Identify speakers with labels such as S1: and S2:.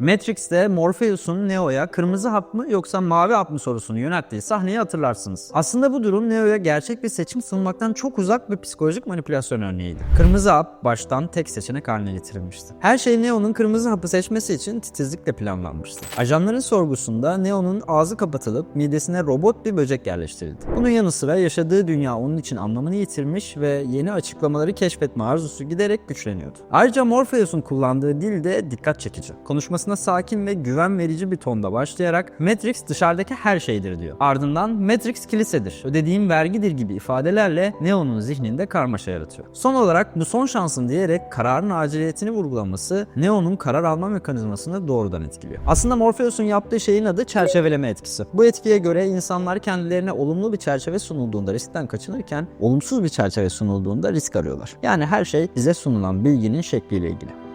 S1: Matrix'te Morpheus'un Neo'ya kırmızı hap mı yoksa mavi hap mı sorusunu yönelttiği sahneyi hatırlarsınız. Aslında bu durum Neo'ya gerçek bir seçim sunmaktan çok uzak bir psikolojik manipülasyon örneğiydi. Kırmızı hap baştan tek seçenek haline getirilmişti. Her şey Neo'nun kırmızı hapı seçmesi için titizlikle planlanmıştı. Ajanların sorgusunda Neo'nun ağzı kapatılıp midesine robot bir böcek yerleştirildi. Bunun yanı sıra yaşadığı dünya onun için anlamını yitirmiş ve yeni açıklamaları keşfetme arzusu giderek güçleniyordu. Ayrıca Morpheus'un kullandığı dil de dikkat çekici. Konuşmasına sakin ve güven verici bir tonda başlayarak Matrix dışarıdaki her şeydir diyor. Ardından Matrix kilisedir, ödediğim vergidir gibi ifadelerle Neo'nun zihninde karmaşa yaratıyor. Son olarak bu son şansın diyerek kararın aciliyetini vurgulaması Neo'nun karar alma mekanizmasını doğrudan etkiliyor. Aslında Morpheus'un yaptığı şeyin adı çerçeveleme etkisi. Bu etkiye göre insanlar kendilerine olumlu bir çerçeve sunulduğunda riskten kaçınırken olumsuz bir çerçeve sunulduğunda risk arıyorlar. Yani her şey bize sunulan bilginin şekliyle ilgili.